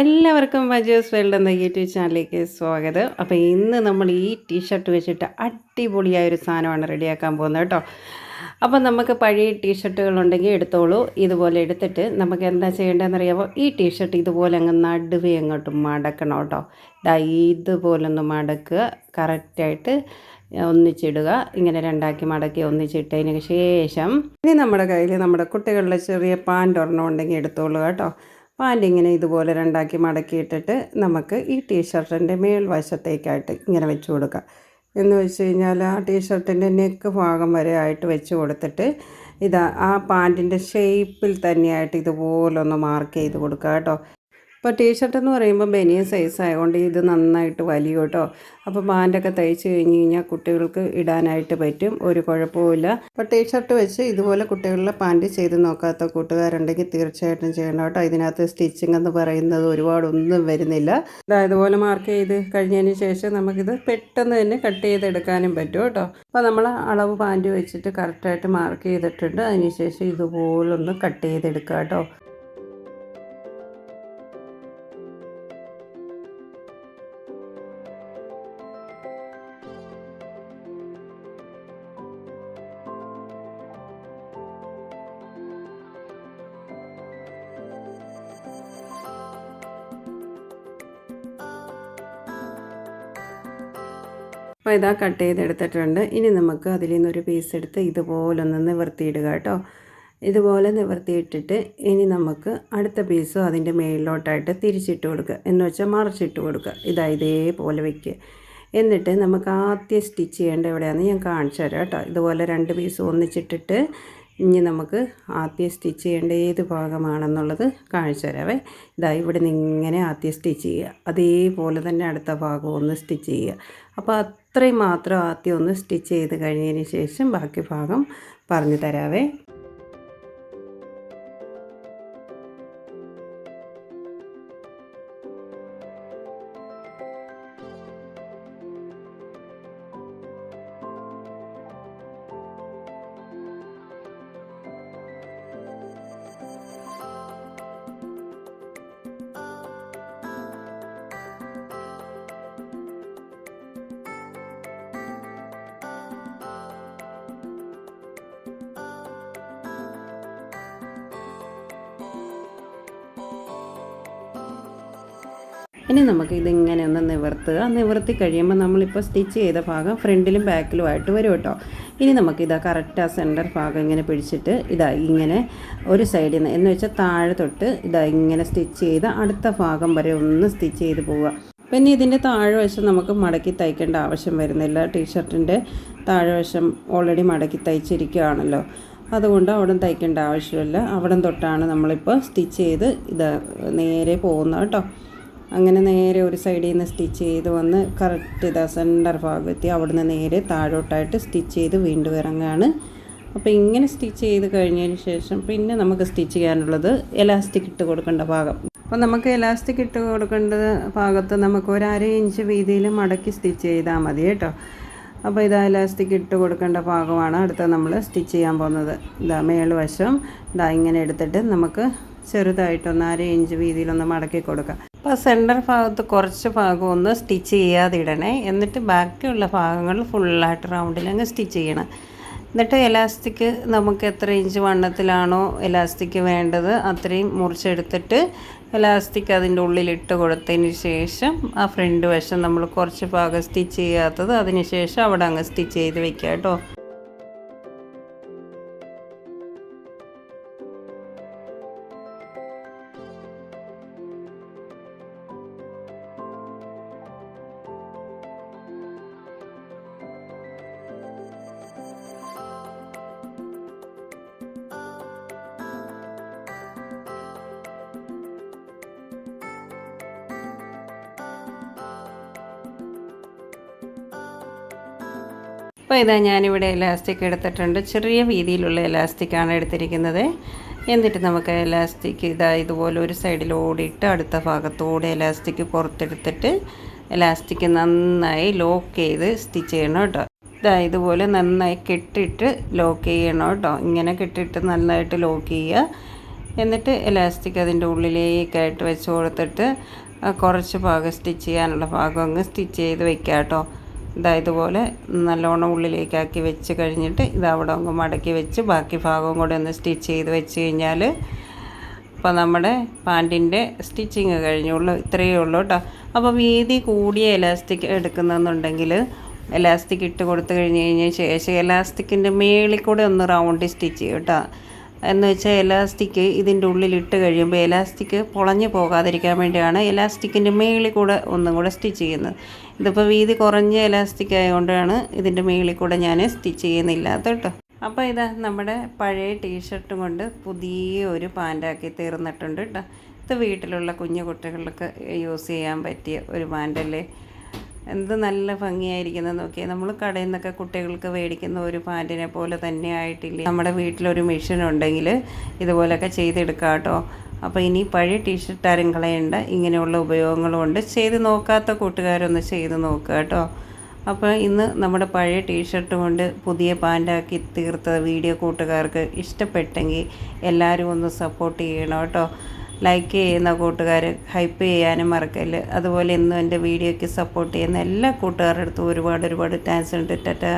എല്ലാവർക്കും വജേഴ്സ് വേൾഡ് എന്ന യൂട്യൂബ് ചാനലിലേക്ക് സ്വാഗതം. അപ്പോൾ ഇന്ന് നമ്മൾ ഈ ടീഷർട്ട് വെച്ചിട്ട് അടിപൊളിയായ ഒരു സാധനമാണ് റെഡിയാക്കാൻ പോകുന്നത് കേട്ടോ. അപ്പോൾ നമുക്ക് പഴയ ടീഷർട്ടുകളുണ്ടെങ്കിൽ എടുത്തോളൂ. ഇതുപോലെ എടുത്തിട്ട് നമുക്ക് എന്താ ചെയ്യേണ്ടതെന്ന് അറിയാമോ ഈ ടീഷർട്ട് ഇതുപോലെ അങ്ങ് നടുവേ അങ്ങോട്ട് മടക്കണം കേട്ടോ. ദാ ഇതുപോലെ ഒന്ന് മടക്കുക. കറക്റ്റായിട്ട് ഒന്നിച്ചിടുക. ഇങ്ങനെ രണ്ടാക്കി മടക്കി ഒന്നിച്ചിട്ടതിന് ശേഷം ഇനി നമ്മുടെ കയ്യിൽ നമ്മുടെ കുട്ടികളുടെ ചെറിയ പാന്റ് ഒരെണ്ണം ഉണ്ടെങ്കിൽ എടുത്തോളൂ കേട്ടോ. പാന്റ് ഇങ്ങനെ ഇതുപോലെ രണ്ടാക്കി മടക്കിയിട്ടിട്ട് നമുക്ക് ഈ ടീഷർട്ടിന്റെ മേൽവശത്തേക്കായിട്ട് ഇങ്ങനെ വെച്ച് കൊടുക്കാം. എന്ന് വെച്ച് കഴിഞ്ഞാൽ ആ ടീഷർട്ടിന്റെ നെക്ക് ഭാഗം വരെ ആയിട്ട് വെച്ച് കൊടുത്തിട്ട് ഇതാ ആ പാന്റിന്റെ ഷേപ്പിൽ തന്നെയായിട്ട് ഇതുപോലൊന്ന് മാർക്ക് ചെയ്ത് കൊടുക്കുക കേട്ടോ. ഇപ്പോൾ ടീഷർട്ട് എന്ന് പറയുമ്പോൾ ബനിയൻ സൈസ് ആയതുകൊണ്ട് ഇത് നന്നായിട്ട് വലിയ കേട്ടോ. അപ്പോൾ പാന്റൊക്കെ തയ്ച്ച് കഴിഞ്ഞ് കഴിഞ്ഞാൽ കുട്ടികൾക്ക് ഇടാനായിട്ട് പറ്റും. ഒരു കുഴപ്പവുമില്ല അപ്പോൾ ടീഷർട്ട് വെച്ച് ഇതുപോലെ കുട്ടികളുടെ പാന്റ് ചെയ്ത് നോക്കാത്ത കൂട്ടുകാരുണ്ടെങ്കിൽ തീർച്ചയായിട്ടും ചെയ്യണം കേട്ടോ. ഇതിനകത്ത് സ്റ്റിച്ചിങ് എന്ന് പറയുന്നത് ഒരുപാടൊന്നും വരുന്നില്ല. ഇതുപോലെ മാർക്ക് ചെയ്ത് കഴിഞ്ഞതിന് ശേഷം നമുക്കിത് പെട്ടെന്ന് തന്നെ കട്ട് ചെയ്തെടുക്കാനും പറ്റും കേട്ടോ. അപ്പോൾ നമ്മൾ അളവ് പാന്റ് വെച്ചിട്ട് കറക്റ്റായിട്ട് മാർക്ക് ചെയ്തിട്ടുണ്ട്. അതിനുശേഷം ഇതുപോലൊന്ന് കട്ട് ചെയ്തെടുക്കുക കേട്ടോ. അപ്പോൾ ഇതാ കട്ട് ചെയ്തെടുത്തിട്ടുണ്ട്. ഇനി നമുക്ക് അതിൽ നിന്നൊരു പീസ് എടുത്ത് ഇതുപോലൊന്ന് നിവർത്തിയിടുക കേട്ടോ. ഇതുപോലെ നിവർത്തിയിട്ടിട്ട് ഇനി നമുക്ക് അടുത്ത പീസും അതിന്റെ മേളിലോട്ടായിട്ട് തിരിച്ചിട്ട് കൊടുക്കുക. എന്ന് വെച്ചാൽ മറിച്ചിട്ട് കൊടുക്കുക. ഇതാ ഇതേപോലെ വയ്ക്കുക എന്നിട്ട് നമുക്ക് ആദ്യം സ്റ്റിച്ച് ചെയ്യേണ്ട എവിടെയാണെന്ന് ഞാൻ കാണിച്ചു തരാം കേട്ടോ. ഇതുപോലെ രണ്ട് പീസ് ഒന്നിച്ചിട്ടിട്ട് ഇനി നമുക്ക് ആദ്യം സ്റ്റിച്ച് ചെയ്യേണ്ട ഏത് ഭാഗമാണെന്നുള്ളത് കാണിച്ചു തരാവേ. ഇതാ ഇവിടെ നിന്ന് ഇങ്ങനെ ആദ്യം സ്റ്റിച്ച് ചെയ്യുക. അതേപോലെ തന്നെ അടുത്ത ഭാഗം ഒന്ന് സ്റ്റിച്ച് ചെയ്യുക. അപ്പോൾ അത്രയും മാത്രം ആദ്യം ഒന്ന് സ്റ്റിച്ച് ചെയ്ത് കഴിഞ്ഞതിന് ശേഷം ബാക്കി ഭാഗം പറഞ്ഞു തരാവേ. ഇനി നമുക്ക് ഇതിങ്ങനെ ഒന്ന് നിവർത്തുക. നിവർത്തി കഴിയുമ്പോൾ നമ്മളിപ്പോൾ സ്റ്റിച്ച് ചെയ്ത ഭാഗം ഫ്രണ്ടിലും ബാക്കിലും ആയിട്ട് വരും കേട്ടോ. ഇനി നമുക്ക് ഇതാ കറക്റ്റ് ആ സെന്റർ ഭാഗം ഇങ്ങനെ പിടിച്ചിട്ട് ഇതാ ഇങ്ങനെ ഒരു സൈഡിൽ നിന്ന് എന്ന് വെച്ചാൽ താഴെ തൊട്ട് ഇതാ ഇങ്ങനെ സ്റ്റിച്ച് ചെയ്ത് അടുത്ത ഭാഗം വരെ ഒന്ന് സ്റ്റിച്ച് ചെയ്ത് പോവുക. പിന്നെ ഇതിന്റെ താഴ്വശം നമുക്ക് മടക്കി തയ്ക്കേണ്ട ആവശ്യം വരുന്നില്ല. ടീഷർട്ടിന്റെ താഴ്വശം ഓൾറെഡി മടക്കി തയ്ച്ചിരിക്കുകയാണല്ലോ. അതുകൊണ്ട് അവിടെ തയ്ക്കേണ്ട ആവശ്യമില്ല. അവിടെ തൊട്ടാണ് നമ്മളിപ്പോൾ സ്റ്റിച്ച് ചെയ്ത് ഇത് നേരെ പോകുന്നത് കേട്ടോ. അങ്ങനെ നേരെ ഒരു സൈഡിൽ നിന്ന് സ്റ്റിച്ച് ചെയ്ത് വന്ന് കറക്റ്റ് ഇതാ സെന്റർ ഭാഗത്തി അവിടുന്ന് നേരെ താഴോട്ടായിട്ട് സ്റ്റിച്ച് ചെയ്ത് വീണ്ടും ഇറങ്ങുകയാണ് അപ്പോൾ ഇങ്ങനെ സ്റ്റിച്ച് ചെയ്ത് കഴിഞ്ഞതിന് ശേഷം പിന്നെ നമുക്ക് സ്റ്റിച്ച് ചെയ്യാനുള്ളത് എലാസ്റ്റിക് ഇട്ട് കൊടുക്കേണ്ട ഭാഗം. അപ്പോൾ നമുക്ക് എലാസ്റ്റിക് ഇട്ട് കൊടുക്കേണ്ട ഭാഗത്ത് നമുക്ക് ഒരു അര ഇഞ്ച് വീതിയിൽ മടക്കി സ്റ്റിച്ച് ചെയ്താൽ മതി കേട്ടോ. അപ്പോൾ ഇതാ എലാസ്റ്റിക് ഇട്ട് കൊടുക്കേണ്ട ഭാഗമാണ് അടുത്ത നമ്മൾ സ്റ്റിച്ച് ചെയ്യാൻ പോകുന്നത്. ഇതാ മേളുവശം ഇതാ ഇങ്ങനെ എടുത്തിട്ട് നമുക്ക് ചെറുതായിട്ടൊന്ന് അര ഇഞ്ച് വീതിയിലൊന്ന് മടക്കി കൊടുക്കാം. അപ്പോൾ സെന്റർ ഭാഗത്ത് കുറച്ച് ഭാഗം ഒന്ന് സ്റ്റിച്ച് ചെയ്യാതെ ഇടണേ. എന്നിട്ട് ബാക്കിയുള്ള ഭാഗങ്ങൾ ഫുള്ളായിട്ട് റൗണ്ടിൽ അങ്ങ് സ്റ്റിച്ച് ചെയ്യണം. എന്നിട്ട് എലാസ്റ്റിക് നമുക്ക് എത്ര ഇഞ്ച് വണ്ണത്തിലാണോ എലാസ്റ്റിക് വേണ്ടത് അത്രയും മുറിച്ചെടുത്തിട്ട് എലാസ്റ്റിക് അതിന്റെ ഉള്ളിലിട്ട് കൊടുത്തതിന് ശേഷം ആ ഫ്രണ്ട് വശം നമ്മൾ കുറച്ച് ഭാഗം സ്റ്റിച്ച് ചെയ്യാത്തത് അതിന് ശേഷം അവിടെ അങ്ങ് സ്റ്റിച്ച് ചെയ്ത് വെക്കാം കേട്ടോ. അപ്പോൾ ഇതാ ഞാനിവിടെ ഇലാസ്റ്റിക് എടുത്തിട്ടുണ്ട്. ചെറിയ വീതിയിലുള്ള ഇലാസ്റ്റിക്കാണ് എടുത്തിരിക്കുന്നത്. എന്നിട്ട് നമുക്ക് ഇലാസ്റ്റിക് ഇതാ ഇതുപോലെ ഒരു സൈഡിൽ ഓടിയിട്ട് അടുത്ത ഭാഗത്തോടെ ഇലാസ്റ്റിക് പുറത്തെടുത്തിട്ട് ഇലാസ്റ്റിക് നന്നായി ലോക്ക് ചെയ്ത് സ്റ്റിച്ച് ചെയ്യണം കേട്ടോ. ഇതാ ഇതുപോലെ നന്നായി കെട്ടിട്ട് ലോക്ക് ചെയ്യണം കേട്ടോ. ഇങ്ങനെ കെട്ടിട്ട് നന്നായിട്ട് ലോക്ക് ചെയ്യുക. എന്നിട്ട് ഇലാസ്റ്റിക് അതിന്റെ ഉള്ളിലേക്കായിട്ട് വെച്ച് കൊടുത്തിട്ട് കുറച്ച് ഭാഗം സ്റ്റിച്ച് ചെയ്യാനുള്ള ഭാഗം അങ്ങ് സ്റ്റിച്ച് ചെയ്ത് വെക്കാം കേട്ടോ. ഇതാ ഇതുപോലെ നല്ലോണം ഉള്ളിലേക്കാക്കി വെച്ച് കഴിഞ്ഞിട്ട് ഇത് അവിടെ അങ്ങ് മടക്കി വെച്ച് ബാക്കി ഭാഗവും കൂടെ ഒന്ന് സ്റ്റിച്ച് ചെയ്ത് വെച്ച് കഴിഞ്ഞാൽ അപ്പോൾ നമ്മുടെ പാന്റിന്റെ സ്റ്റിച്ചിങ് കഴിഞ്ഞുള്ളൂ ഇത്രയേ ഉള്ളൂ കേട്ടോ. അപ്പോൾ വീതി കൂടിയ എലാസ്റ്റിക് എടുക്കുന്നെന്നുണ്ടെങ്കിൽ എലാസ്റ്റിക് ഇട്ട് കൊടുത്തു കഴിഞ്ഞ് കഴിഞ്ഞ ശേഷം എലാസ്റ്റിക്കിന്റെ മേളിൽ കൂടെ ഒന്ന് റൗണ്ട് സ്റ്റിച്ച് ചെയ്യും കേട്ടോ. എന്ന് വെച്ചാൽ എലാസ്റ്റിക് ഇതിന്റെ ഉള്ളിൽ ഇട്ട് കഴിയുമ്പോൾ എലാസ്റ്റിക് പൊളഞ്ഞു പോകാതിരിക്കാൻ വേണ്ടിയാണ് എലാസ്റ്റിക്കിന്റെ മേളിൽ കൂടെ ഒന്നും കൂടെ സ്റ്റിച്ച് ചെയ്യുന്നത്. ഇതിപ്പോൾ വീതി കുറഞ്ഞ എലാസ്റ്റിക് ആയതുകൊണ്ടാണ് ഇതിന്റെ മേളിൽ കൂടെ ഞാൻ സ്റ്റിച്ച് ചെയ്യുന്നില്ലാത്ത കേട്ടോ. അപ്പോൾ ഇതാ നമ്മുടെ പഴയ ടീഷർട്ടും കൊണ്ട് പുതിയ ഒരു പാന്റാക്കി തീർന്നിട്ടുണ്ട് കേട്ടോ. ഇത് വീട്ടിലുള്ള കുഞ്ഞു കുട്ടികൾക്ക് യൂസ് ചെയ്യാൻ പറ്റിയ ഒരു പാന്റല്ലേ എന്ത് നല്ല ഭംഗിയായിരിക്കുന്നത് നോക്കിയാൽ നമ്മൾ കടയിൽ നിന്നൊക്കെ കുട്ടികൾക്ക് മേടിക്കുന്ന ഒരു പാന്റിനെ പോലെ തന്നെ ആയിട്ടില്ല. നമ്മുടെ വീട്ടിലൊരു മെഷീൻ ഉണ്ടെങ്കിൽ ഇതുപോലൊക്കെ ചെയ്തെടുക്കാം കേട്ടോ അപ്പോൾ ഇനി പഴയ ടീഷർട്ട് ആരും കളയേണ്ട ഇങ്ങനെയുള്ള ഉപയോഗങ്ങളുമുണ്ട് ചെയ്ത് നോക്കാത്ത കൂട്ടുകാരൊന്ന് ചെയ്ത് നോക്കുക കേട്ടോ. അപ്പോൾ ഇന്ന് നമ്മുടെ പഴയ ടീഷർട്ട് കൊണ്ട് പുതിയ പാന്റാക്കി തീർത്ത വീഡിയോ കൂട്ടുകാർക്ക് ഇഷ്ടപ്പെട്ടെങ്കിൽ എല്ലാവരും ഒന്ന് സപ്പോർട്ട് ചെയ്യണം കേട്ടോ. ലൈക്ക് ചെയ്യുന്ന കൂട്ടുകാർ ഹൈപ്പ് ചെയ്യാനും മറക്കല്ല് അതുപോലെ ഇന്നും എന്റെ വീഡിയോയ്ക്ക് സപ്പോർട്ട് ചെയ്യുന്ന എല്ലാ കൂട്ടുകാരുടെ അടുത്തും ഒരുപാട് ഒരുപാട് താങ്ക്സ് ഉണ്ട്. ടാറ്റാ.